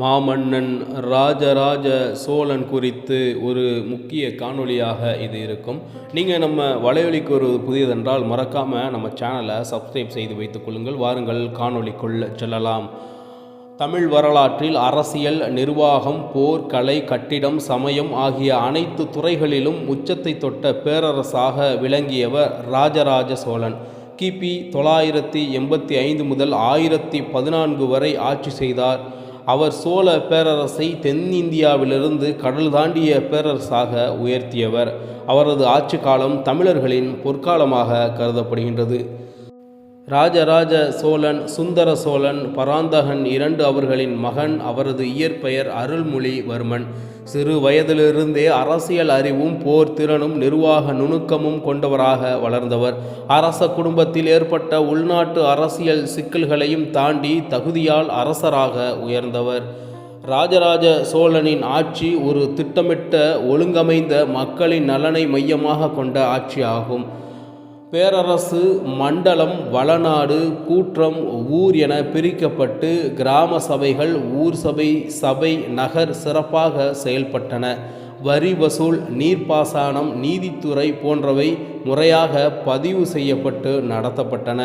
மாமன்னன் ராஜராஜ சோழன் குறித்து ஒரு முக்கிய காணொளியாக இது இருக்கும். நீங்கள் நம்ம வலையொலிக்கு ஒரு புதியதென்றால் மறக்காமல் நம்ம சேனலை சப்ஸ்கிரைப் செய்து வைத்துக் கொள்ளுங்கள். வாருங்கள் காணொளிக்குள் செல்லலாம். தமிழ் வரலாற்றில் அரசியல் நிர்வாகம் போர் கலை கட்டிடம் சமயம் ஆகிய அனைத்து துறைகளிலும் உச்சத்தை தொட்ட பேரரசாக விளங்கியவர் ராஜராஜ சோழன். கிபி தொள்ளாயிரத்தி எண்பத்தி ஐந்து முதல் ஆயிரத்தி பதினான்கு வரை ஆட்சி செய்தார். அவர் சோழ பேரரசை தென்னிந்தியாவிலிருந்து கடல் தாண்டிய பேரரசாக உயர்த்தியவர். அவரது ஆட்சி காலம் தமிழர்களின் பொற்காலமாக கருதப்படுகின்றது. ராஜராஜ சோழன் சுந்தர சோழன் பராந்தகன் இரண்டு அவர்களின் மகன் அவரது இயற்பெயர் அருள்மொழிவர்மன். சிறு வயதிலிருந்தே அரசியல் அறிவும் போர் திறனும் நிர்வாக நுணுக்கமும் கொண்டவராக வளர்ந்தவர். அரச குடும்பத்தில் ஏற்பட்ட உள்நாட்டு அரசியல் சிக்கல்களையும் தாண்டி தகுதியால் அரசராக உயர்ந்தவர். ராஜராஜ சோழனின் ஆட்சி ஒரு திட்டமிட்ட ஒழுங்கமைந்த மக்களின் நலனை மையமாக கொண்ட ஆட்சி ஆகும் பேரரசு மண்டலம் வளநாடு கூற்றம் ஊர் என பிரிக்கப்பட்டு கிராம சபைகள் ஊர் சபை சபை நகர் சிறப்பாக செயல்பட்டன. வரி வசூல் நீர்ப்பாசனம் நீதித்துறை போன்றவை முறையாக பதிவு செய்யப்பட்டு நடத்தப்பட்டன.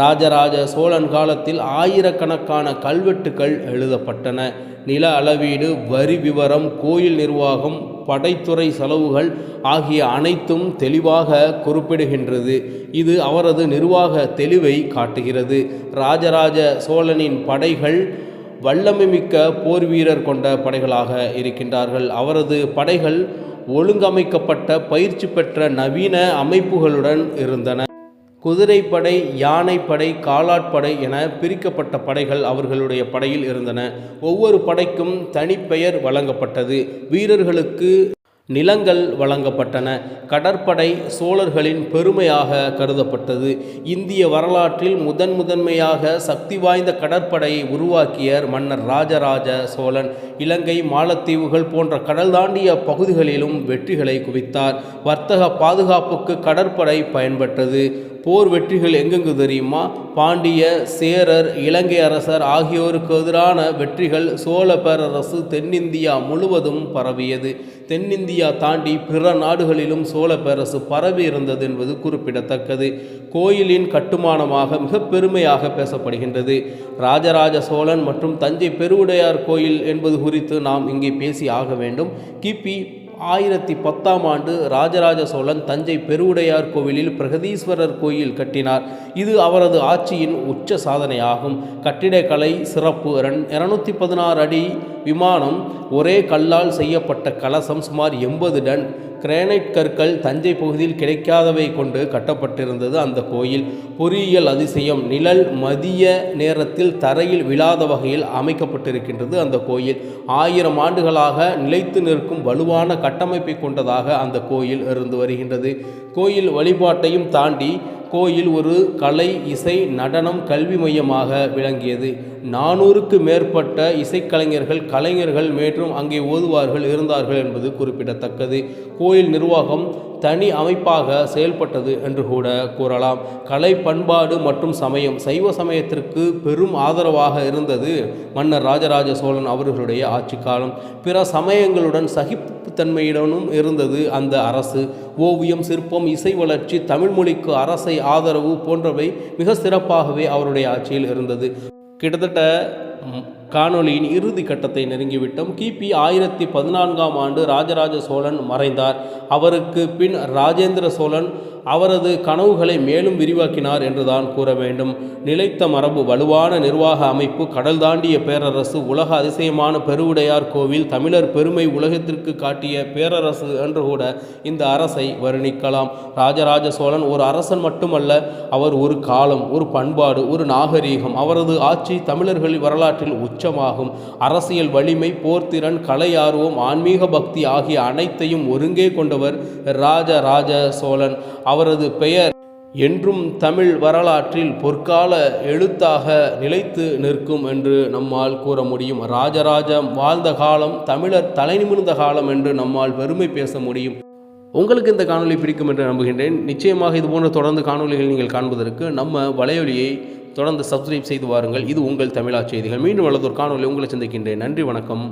ராஜராஜ சோழன் காலத்தில் ஆயிரக்கணக்கான கல்வெட்டுக்கள் எழுதப்பட்டன. நில அளவீடு வரி விவரம் கோயில் நிர்வாகம் படைத்துறை செலவுகள் ஆகிய அனைத்தும் தெளிவாக குறிப்பிடுகின்றது. இது அவரது நிர்வாக தெளிவை காட்டுகிறது. ராஜராஜ சோழனின் படைகள் வல்லமைமிக்க போர் வீரர் கொண்ட படைகளாக இருக்கின்றார்கள். அவரது படைகள் ஒழுங்கமைக்கப்பட்ட பயிற்சி பெற்ற நவீன அமைப்புகளுடன் இருந்தன. குதிரைப்படை யானைப்படை காலாட்படை என பிரிக்கப்பட்ட படைகள் அவர்களுடைய படையில் இருந்தன. ஒவ்வொரு படைக்கும் தனிப்பெயர் வழங்கப்பட்டது. வீரர்களுக்கு நிலங்கள் வழங்கப்பட்டன. கடற்படை சோழர்களின் பெருமையாக கருதப்பட்டது. இந்திய வரலாற்றில் முதன் முதன்மையாக சக்தி வாய்ந்த கடற்படையை உருவாக்கிய மன்னர் ராஜராஜ சோழன் இலங்கை மாலத்தீவுகள் போன்ற கடல் தாண்டிய பகுதிகளிலும் வெற்றிகளை குவித்தார். வர்த்தக பாதுகாப்புக்கு கடற்படை பயன்பட்டது போர் வெற்றிகள் எங்கெங்கு தெரியுமா? பாண்டிய சேரர் இலங்கை அரசர் ஆகியோருக்கு எதிரான வெற்றிகள் சோழ பேரரசு தென்னிந்தியா முழுவதும் பரவியது. தென்னிந்தியா தாண்டி பிற நாடுகளிலும் சோழ பேரரசு பரவி இருந்தது என்பது குறிப்பிடத்தக்கது. கோயிலின் கட்டுமானமாக மிக பெருமையாக பேசப்படுகின்றது. ராஜராஜ சோழன் மற்றும் தஞ்சை பெருவுடையார் கோயில் என்பது குறித்து நாம் இங்கே பேசி ஆக வேண்டும். கிபி ஆயிரத்தி பத்தாம் ஆண்டு ராஜராஜ சோழன் தஞ்சை பெருவுடையார் கோவிலில் பிரகதீஸ்வரர் கோயில் கட்டினார். இது அவரது ஆட்சியின் உச்ச சாதனையாகும். கட்டிடக்கலை சிறப்பு இருநூத்தி பதினாறு அடி விமானம் ஒரே கல்லால் செய்யப்பட்ட கலசம் சுமார் எண்பது டன். கிரானைட் கற்கள் தஞ்சை பகுதியில் கிடைக்காதவை கொண்டு கட்டப்பட்டிருந்தது அந்த கோயில். பொறியியல் அதிசயம் நிழல் மதிய நேரத்தில் தரையில் விழாத வகையில் அமைக்கப்பட்டிருக்கின்றது அந்த கோயில். ஆயிரம் ஆண்டுகளாக நிலைத்து நிற்கும் வலுவான கட்டமைப்பை கொண்டதாக அந்த கோயில் இருந்து வருகின்றது. கோயில் வழிபாட்டையும் தாண்டி கோயில் ஒரு கலை இசை நடனம் கல்வி மையமாக விளங்கியது. நானூறுக்கு மேற்பட்ட இசைக்கலைஞர்கள் கலைஞர்கள் மற்றும் அங்கே ஓதுவார்கள் இருந்தார்கள் என்பது குறிப்பிடத்தக்கது. கோயில் நிர்வாகம் தனி அமைப்பாக செயல்பட்டது என்று கூட கூறலாம். கலை பண்பாடு மற்றும் சமயம் சைவ சமயத்திற்கு பெரும் ஆதரவாக இருந்தது மன்னர் ராஜராஜ சோழன் அவர்களுடைய ஆட்சி காலம். பிற சமயங்களுடன் சகிப்புத்தன்மையுடனும் இருந்தது அந்த அரசு. ஓவியம் சிற்பம் இசை வளர்ச்சி தமிழ்மொழிக்கு அரசை ஆதரவு போன்றவை மிக சிறப்பாகவே அவருடைய ஆட்சியில் இருந்தது. கிட்டத்தட்ட காணொளியின் இறுதி கட்டத்தை நெருங்கிவிட்டோம். கிபி ஆயிரத்தி பதினான்காம் ஆண்டு ராஜராஜ சோழன் மறைந்தார். அவருக்கு பின் ராஜேந்திர சோழன் அவரது கனவுகளை மேலும் விரிவாக்கினார் என்றுதான் கூற வேண்டும். நிலைத்த மரபு வலுவான நிர்வாக அமைப்பு கடல் தாண்டிய பேரரசு உலக அதிசயமான பெருவுடையார் கோவில் தமிழர் பெருமை உலகத்திற்கு காட்டிய பேரரசு என்று கூட இந்த அரசை வர்ணிக்கலாம். ராஜராஜ சோழன் ஒரு அரசன் மட்டுமல்ல அவர் ஒரு காலம் ஒரு பண்பாடு ஒரு நாகரீகம் அவரது ஆட்சி தமிழர்களின் வரலாற்றில் உச்சமாகும். அரசியல் வலிமை போர்த்திறன் கலை ஆர்வம் ஆன்மீக பக்தி ஆகிய அனைத்தையும் ஒருங்கே கொண்டவர் ராஜராஜ சோழன். அவரது பெயர் என்றும் தமிழ் வரலாற்றில் பொற்கால எழுத்தாக நிலைத்து நிற்கும் என்று நம்மால் கூற முடியும். ராஜராஜம் வாழ்ந்த காலம் தமிழர் தலைநிமிர்ந்த காலம் என்று நம்மால் பெருமை பேச முடியும். உங்களுக்கு இந்த காணொலி பிடிக்கும் என்று நம்புகின்றேன். நிச்சயமாக இது போன்ற தொடர்ந்து காணொலிகள் நீங்கள் காண்பதற்கு நம்ம வலையொலியை தொடர்ந்து சப்ஸ்கிரைப் செய்து வாருங்கள். இது உங்கள் தமிழா செய்திகள். மீண்டும் வளர்ந்தோர் காணொலி உங்களை சந்திக்கின்றேன். நன்றி வணக்கம்.